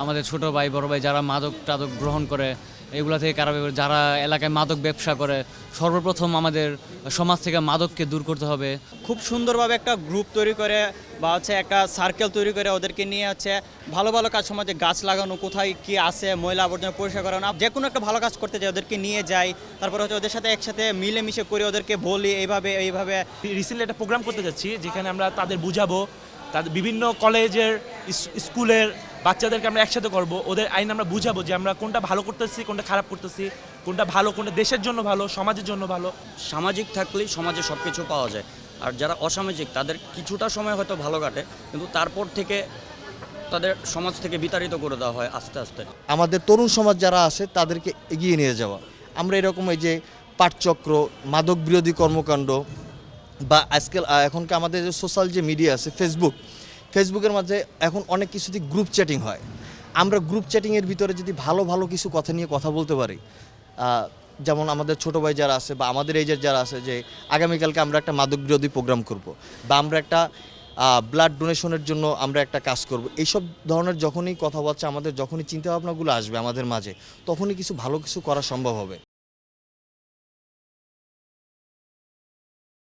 আমাদের ছোট ভাই বড় ভাই যারা মাদক টাদক গ্রহণ করে এগুলা থেকে কারা যারা এলাকায় মাদক ব্যবসা করে সর্বপ্রথম আমাদের সমাজ থেকে মাদককে দূর করতে হবে। খুব সুন্দরভাবে একটা গ্রুপ তৈরি করে বা হচ্ছে একটা সার্কেল তৈরি করে ওদেরকে নিয়ে হচ্ছে ভালো ভালো কাজ সমাজে গাছ লাগানো কোথায় কি আছে ময়লা আবর্জনা পরিষ্কার করানো যে কোনো একটা ভালো কাজ করতে যাই ওদেরকে নিয়ে যাই তারপরে হচ্ছে ওদের সাথে একসাথে মিলেমিশে করে ওদেরকে বলি এইভাবে এইভাবে। রিসেন্টলি একটা প্রোগ্রাম করতে যাচ্ছি যেখানে আমরা তাদের বুঝাবো তাদের বিভিন্ন কলেজের স্কুলের বাচ্চাদেরকে আমরা একসাথে করব ওদের আইন আমরা বুঝাবো যে আমরা কোনটা ভালো করতেছি কোনটা খারাপ করতেছি কোনটা ভালো কোনটা দেশের জন্য ভালো সমাজের জন্য ভালো। সামাজিক থাকলেই সমাজে সব কিছু পাওয়া যায়। আর যারা অসামাজিক তাদের কিছুটা সময় হয়তো ভালো কাটে কিন্তু তারপর থেকে তাদের সমাজ থেকে বিতাড়িত করে দেওয়া হয় আস্তে আস্তে। আমাদের তরুণ সমাজ যারা আছে তাদেরকে এগিয়ে নিয়ে যাওয়া। আমরা এরকম এই যে পাটচক্র মাদক বিরোধী কর্মকাণ্ড বা আজকাল এখনকার আমাদের যে সোশ্যাল যে মিডিয়া আছে ফেসবুক ফেসবুকের মাঝে এখন অনেক কিছুতে গ্রুপ চ্যাটিং হয়। আমরা গ্রুপ চ্যাটিংয়ের ভিতরে যদি ভালো ভালো কিছু কথা নিয়ে কথা বলতে পারি যেমন আমাদের ছোট ভাই যারা আছে বা আমাদের এই যারা আছে যে আগামীকালকে আমরা একটা মাদক বিরোধী প্রোগ্রাম করব বা আমরা একটা ব্লাড ডোনেশনের জন্য আমরা একটা কাজ করব। এইসব ধরনের যখনই কথাবার্তা আমাদের যখনই চিন্তাভাবনাগুলো আসবে আমাদের মাঝে, তখনই কিছু ভালো কিছু করা সম্ভব হবে।